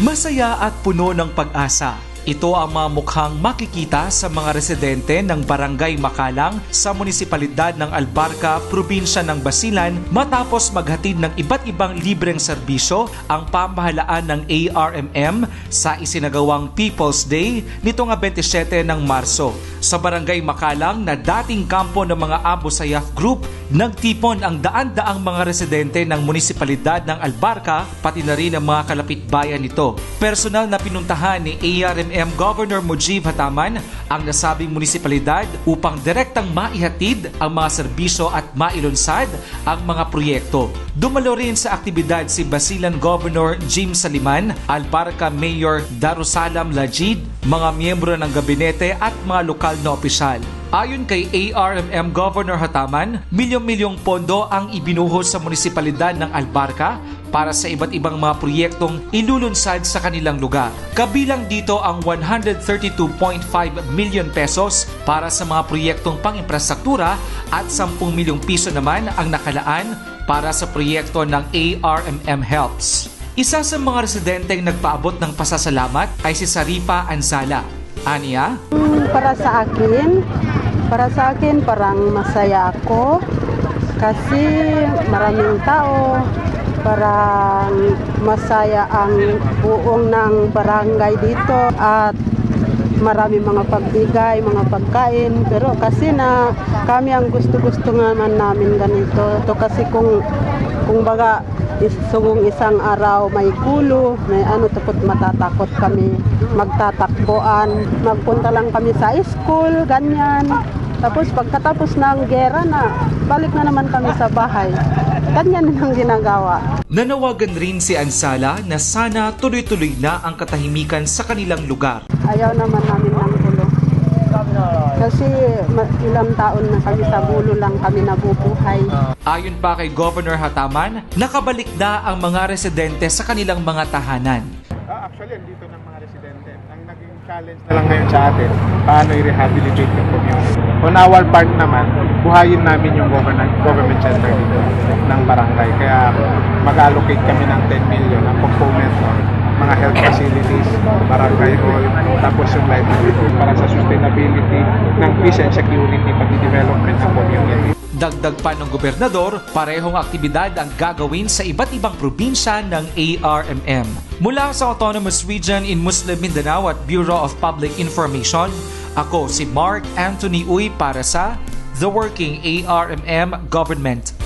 Masaya at puno ng pag-asa. Ito ang mga mukhang makikita sa mga residente ng Barangay Makalang sa munisipalidad ng Albarca, probinsya ng Basilan matapos maghatid ng iba't ibang libreng serbisyo ang pamahalaan ng ARMM sa isinagawang People's Day nitong 27 ng Marso. Sa Barangay Makalang na dating kampo ng mga Abu Sayyaf Group, nagtipon ang daan-daang mga residente ng munisipalidad ng Albarca pati na rin ang mga kalapitbayan nito. Personal na pinuntahan ni ARMM Governor Mujib Hataman ang nasabing munisipalidad upang direktang maihatid ang mga serbisyo at mailunsad ang mga proyekto. Dumalo rin sa aktibidad si Basilan Governor Jim Saliman, Albarca Mayor Darussalam Lajid, mga miyembro ng gabinete at mga lokal na opisyal. Ayon kay ARMM Governor Hataman, milyong-milyong pondo ang ibinuhos sa munisipalidad ng Albarca para sa iba't ibang mga proyektong ilulunsad sa kanilang lugar. Kabilang dito ang 132.5 million pesos para sa mga proyektong pang-infrastruktura at 10 milyong piso naman ang nakalaan para sa proyekto ng ARMM Helps. Isa sa mga residenteng nagpaabot ng pasasalamat ay si Saripa Anzala. Aniya, Para sa akin, para sa akin parang masaya ako kasi maraming tao, parang masaya ang buong ng barangay dito at marami mga pagbigay, mga pagkain. Pero kasi na kami ang gusto-gusto naman namin ganito. To kasi kung kung baga is, kung isang araw may kulo, may ano tapos matatakot kami magtatakbuan. Magpunta lang kami sa school, ganyan. Tapos pagkatapos ng gera na, balik na naman kami sa bahay. Ganyan ang ginagawa. nanawagan rin si Ansala na sana tuloy-tuloy na ang katahimikan sa kanilang lugar. Ayaw naman namin ng gulo. Kasi ilang taon na kami sa bulo lang kami nabubuhay. Ayon pa kay Governor Hataman, nakabalik na ang mga residente sa kanilang mga tahanan. Ah, actually, andito ng naging challenge na lang ngayon sa atin, paano i-rehabilitate yung community. On our part naman, buhayin namin yung government, government center dito ng barangay. Kaya mag-allocate kami ng 10 million ang component no, mga health facilities, barangay hall, tapos yung library para sa sustainability ng peace and security pag-development ng community. Dagdag pa ng gobernador, parehong aktibidad ang gagawin sa iba't ibang probinsya ng ARMM. Mula sa Autonomous Region in Muslim Mindanao at Bureau of Public Information, ako si Mark Anthony Uy para sa The Working ARMM Government